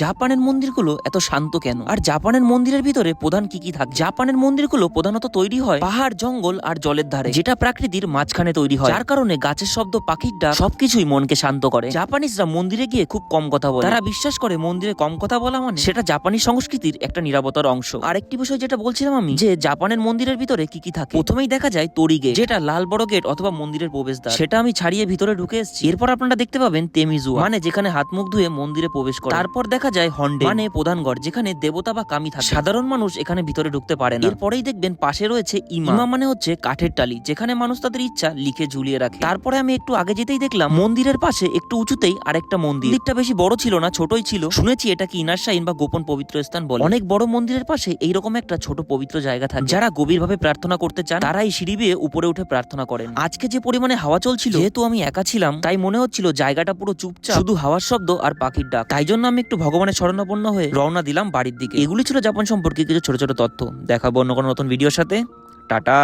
জাপানের মন্দিরগুলো এত শান্ত কেন? আর জাপানের মন্দিরের ভিতরে প্রধান কি কি থাকে? জাপানের মন্দিরগুলো প্রধানত তৈরি হয় পাহাড়, জঙ্গল আর জলের ধারে, যেটা প্রাকৃতির মাঝখানে তৈরি হয়। যার কারণে গাছের শব্দ, পাখির ডাক সবকিছুই মনকে শান্ত করে। জাপানিজরা মন্দিরে গিয়ে খুব কম কথা বলে। তারা বিশ্বাস করে মন্দিরে কম কথা বলা মানে সেটা জাপানি সংস্কৃতির একটা নিরাপত্তার অংশ। আর একটি বিষয় যেটা বলছিলাম আমি, যে জাপানের মন্দিরের ভিতরে কি কি থাকে? প্রথমেই দেখা যায় তরি গেট, যেটা লাল বড় গেট অথবা মন্দিরের প্রবেশদ্বার। সেটা আমি ছাড়িয়ে ভিতরে ঢুকে এসেছি। এরপর আপনারা দেখতে পাবেন তেমিজু মানে যেখানে হাত মুখ ধুয়ে মন্দিরে প্রবেশ করে। তারপর দেখা যায় হন্ডে। মানে প্রধান ঘর যেখানে দেবতা বা কামি থাকে। সাধারণ মানুষ এখানে ভিতরে ঢুকতে পারে না। এরপরেই দেখবেন পাশে রয়েছে ইমা। ইমা মানে হচ্ছে কাঠের টালি যেখানে মানুষ তাদের ইচ্ছা লিখে ঝুলিয়ে রাখে। তারপরে আমি একটু আগে যেতেই দেখলাম মন্দিরের পাশে একটু উঁচুতেই আরেকটা মন্দির। মন্দিরটা বেশি বড় ছিল না ছোটই ছিল। শুনেছি এটা কি ইনার শাইন বা গোপন পবিত্র স্থান বলে। অনেক বড় মন্দিরের পাশে এইরকম একটা ছোট পবিত্র জায়গা থাকে। যারা গভীরভাবে প্রার্থনা করতে চান তারা এই সিঁড়ি বেয়ে উপরে উঠে প্রার্থনা করেন। আজকে যে পরিমাণে হাওয়া চলছিল যেহেতু আমি একা ছিলাম তাই মনে হচ্ছিল জায়গাটা পুরো চুপচাপ। শুধু হাওয়ার শব্দ আর পাখির ডাক। তাই জন্য আমি একটু ভগবানের শরণাপন্ন হয়ে রওনা দিলাম বাড়ির দিকে। এগুলি ছিল জাপান সম্পর্কে কিছু ছোট ছোট তথ্য। দেখাবো অন্য কোনো নতুন ভিডিওর সাথে। টাটা।